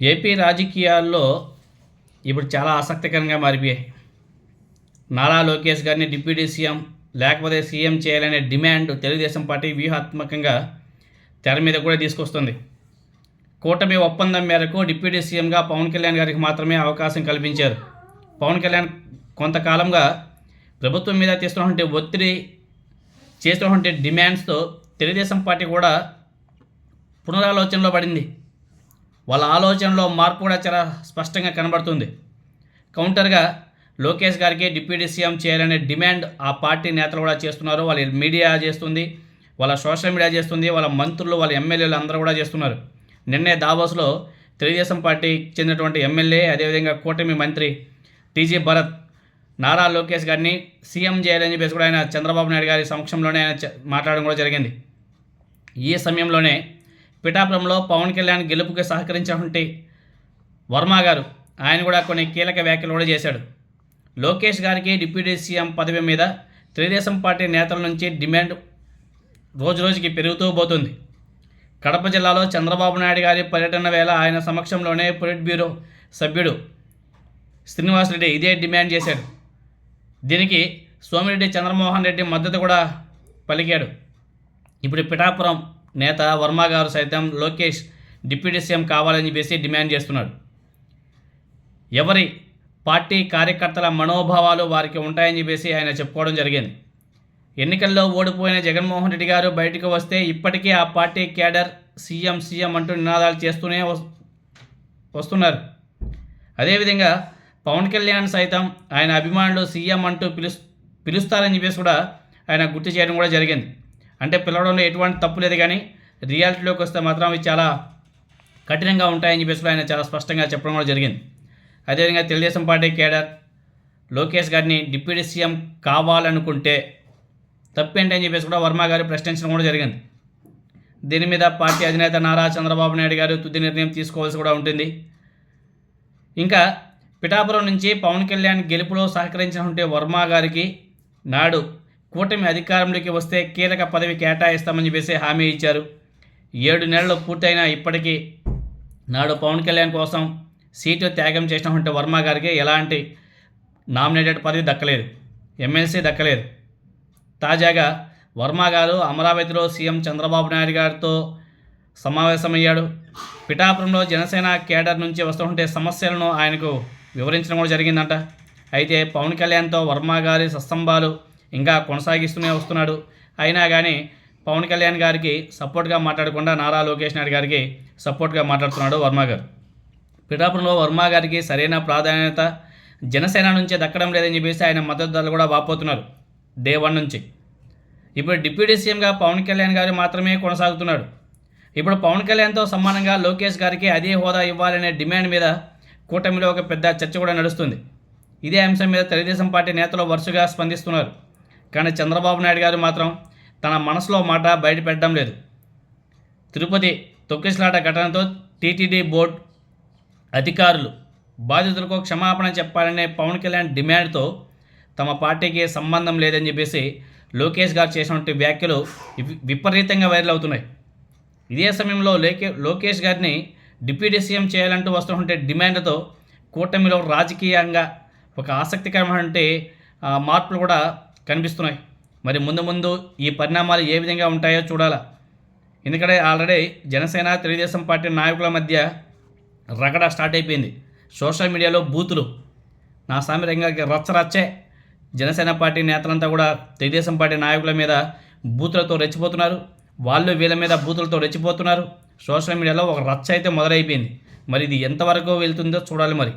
AP రాజకీయాల్లో ఇప్పుడు చాలా ఆసక్తికరంగా మారిపోయాయి. నారా లోకేష్ గారిని డిప్యూటీ సీఎం లేకపోతే సీఎం చేయాలనే డిమాండ్ తెలుగుదేశం పార్టీ వ్యూహాత్మకంగా తెర మీద కూడా తీసుకొస్తుంది. కూటమి ఒప్పందం మేరకు డిప్యూటీ సీఎంగా పవన్ కళ్యాణ్ గారికి మాత్రమే అవకాశం కల్పించారు. పవన్ కళ్యాణ్ కొంతకాలంగా ప్రభుత్వం మీద తీస్తున్నటువంటి ఒత్తిడి చేస్తున్నటువంటి డిమాండ్స్తో తెలుగుదేశం పార్టీ కూడా పునరాలోచనలో పడింది. వాళ్ళ ఆలోచనలో మార్పు కూడా చాలా స్పష్టంగా కనబడుతుంది. కౌంటర్గా లోకేష్ గారికి డిప్యూటీ సీఎం చేయాలనే డిమాండ్ ఆ పార్టీ నేతలు కూడా చేస్తున్నారు. వాళ్ళ మీడియా చేస్తుంది వాళ్ళ సోషల్ మీడియా చేస్తుంది వాళ్ళ మంత్రులు వాళ్ళ ఎమ్మెల్యేలు అందరూ కూడా చేస్తున్నారు. నిన్నే దావోస్లో తెలుగుదేశం పార్టీకి చెందినటువంటి ఎమ్మెల్యే అదేవిధంగా కూటమి మంత్రి టీజీ భరత్ నారా లోకేష్ గారిని సీఎం చేయాలని చెప్పేసి కూడా ఆయన చంద్రబాబు నాయుడు గారి సమక్షంలోనే ఆయన మాట్లాడడం కూడా జరిగింది. ఈ సమయంలోనే పిఠాపురంలో పవన్ కళ్యాణ్ గెలుపుకి సహకరించామంటే వర్మ గారు ఆయన కూడా కొన్ని కీలక వ్యాఖ్యలు కూడా చేశాడు. లోకేష్ గారికి డిప్యూటీ సీఎం పదవి మీద తెలుగుదేశం పార్టీ నేతల నుంచి డిమాండ్ రోజు రోజుకి పెరుగుతూ పోతుంది. కడప జిల్లాలో చంద్రబాబు నాయుడు గారి పర్యటన వేళ ఆయన సమక్షంలోనే పొలిట్ బ్యూరో సభ్యుడు శ్రీనివాసరెడ్డి ఇదే డిమాండ్ చేశాడు. దీనికి సోమిరెడ్డి చంద్రమోహన్ రెడ్డి మద్దతు కూడా పలికాడు. ఇప్పుడు పిఠాపురం నేత వర్మ గారు సైతం లోకేష్ డిప్యూటీ సీఎం కావాలని చెప్పేసి డిమాండ్ చేస్తున్నాడు ఎవరి పార్టీ కార్యకర్తల మనోభావాలు వారికి ఉంటాయని చెప్పేసి ఆయన చెప్పుకోవడం జరిగింది. ఎన్నికల్లో ఓడిపోయిన జగన్మోహన్ రెడ్డి గారు బయటకు వస్తే ఇప్పటికీ ఆ పార్టీ క్యాడర్ సీఎం సీఎం అంటూ నినాదాలు చేస్తూనే వస్తున్నారు. అదేవిధంగా పవన్ కళ్యాణ్ సైతం ఆయన అభిమానులు సీఎం అంటూ పిలుస్ పిలుస్తారని చెప్పేసి కూడా ఆయన గుర్తు చేయడం కూడా జరిగింది. అంటే పిలవడంలో ఎటువంటి తప్పు లేదు కానీ రియాలిటీలోకి వస్తే మాత్రం అవి చాలా కఠినంగా ఉంటాయని చెప్పేసి ఆయన చాలా స్పష్టంగా చెప్పడం కూడా జరిగింది. అదేవిధంగా తెలుగుదేశం పార్టీ కేడర్ లోకేష్ గారిని డిప్యూటీ సీఎం కావాలనుకుంటే తప్పేంటని అని చెప్పేసి కూడా వర్మ గారు ప్రశ్నించడం కూడా జరిగింది. దీని మీద పార్టీ అధినేత నారా చంద్రబాబు నాయుడు గారు తుది నిర్ణయం తీసుకోవాల్సి కూడా ఉంటుంది. ఇంకా పిఠాపురం నుంచి పవన్ కళ్యాణ్ గెలుపులో సహకరించినటువంటి వర్మ గారికి నాడు కూటమి అధికారంలోకి వస్తే కీలక పదవి కేటాయిస్తామని చెప్పేసి హామీ ఇచ్చారు. ఏడు నెలలు పూర్తయినా ఇప్పటికీ నాడు పవన్ కళ్యాణ్ కోసం సీటు త్యాగం చేసినటువంటి వర్మ గారికి ఎలాంటి నామినేటెడ్ పదవి దక్కలేదు. ఎమ్మెల్సీ దక్కలేదు. తాజాగా వర్మ గారు అమరావతిలో సీఎం చంద్రబాబు నాయుడు గారితో సమావేశమయ్యాడు. పిఠాపురంలో జనసేన కేడర్ నుంచి వస్తుంటే సమస్యలను ఆయనకు వివరించడం కూడా జరిగిందంట. అయితే పవన్ కళ్యాణ్తో వర్మ గారి సస్తంభాలు ఇంకా కొనసాగిస్తూనే వస్తున్నాడు. అయినా కానీ పవన్ కళ్యాణ్ గారికి సపోర్ట్గా మాట్లాడకుండా నారా లోకేష్ నాయుడు గారికి సపోర్ట్గా మాట్లాడుతున్నాడు వర్మ గారు. పిఠాపురంలో వర్మ గారికి సరైన ప్రాధాన్యత జనసేన నుంచే దక్కడం లేదని చెప్పేసి ఆయన మద్దతుదారులు కూడా వాపోతున్నారు డే వన్ నుంచి. ఇప్పుడు డిప్యూటీ సీఎంగా పవన్ కళ్యాణ్ గారు మాత్రమే కొనసాగుతున్నాడు. ఇప్పుడు పవన్ కళ్యాణ్తో సమానంగా లోకేష్ గారికి అదే హోదా ఇవ్వాలనే డిమాండ్ మీద కూటమిలో ఒక పెద్ద చర్చ కూడా నడుస్తుంది. ఇదే అంశం మీద తెలుగుదేశం పార్టీ నేతలు వరుసగా స్పందిస్తున్నారు. కానీ చంద్రబాబు నాయుడు గారు మాత్రం తన మనసులో మాట బయటపెట్టడం లేదు. తిరుపతి తొక్కిసలాట ఘటనతో టీటీడీ బోర్డు అధికారులు బాధితులకు క్షమాపణ చెప్పాలనే పవన్ కళ్యాణ్ డిమాండ్తో తమ పార్టీకి సంబంధం లేదని చెప్పేసి లోకేష్ గారు చేసినటువంటి వ్యాఖ్యలు వి- విపరీతంగా వైరల్ అవుతున్నాయి. ఇదే సమయంలో లోకే లోకేష్ గారిని డిప్యూటీ సీఎం చేయాలంటూ వస్తున్నటువంటి డిమాండ్తో కూటమిలో రాజకీయంగా ఒక ఆసక్తికరమైనటువంటి మార్పులు కూడా కనిపిస్తున్నాయి. మరి ముందు ముందు ఈ పరిణామాలు ఏ విధంగా ఉంటాయో చూడాలా. ఎందుకంటే ఆల్రెడీ జనసేన తెలుగుదేశం పార్టీ నాయకుల మధ్య రగడ స్టార్ట్ అయిపోయింది. సోషల్ మీడియాలో బూతులు. నా సామిరంగా రచ్చరచ్చే జనసేన పార్టీ నేతలంతా కూడా తెలుగుదేశం పార్టీ నాయకుల మీద బూతులతో రెచ్చిపోతున్నారు. వాళ్ళు వీళ్ళ మీద బూతులతో రెచ్చిపోతున్నారు. సోషల్ మీడియాలో ఒక రచ్చ అయితే మొదలైపోయింది. మరి ఇది ఎంతవరకు వెళ్తుందో చూడాలి మరి.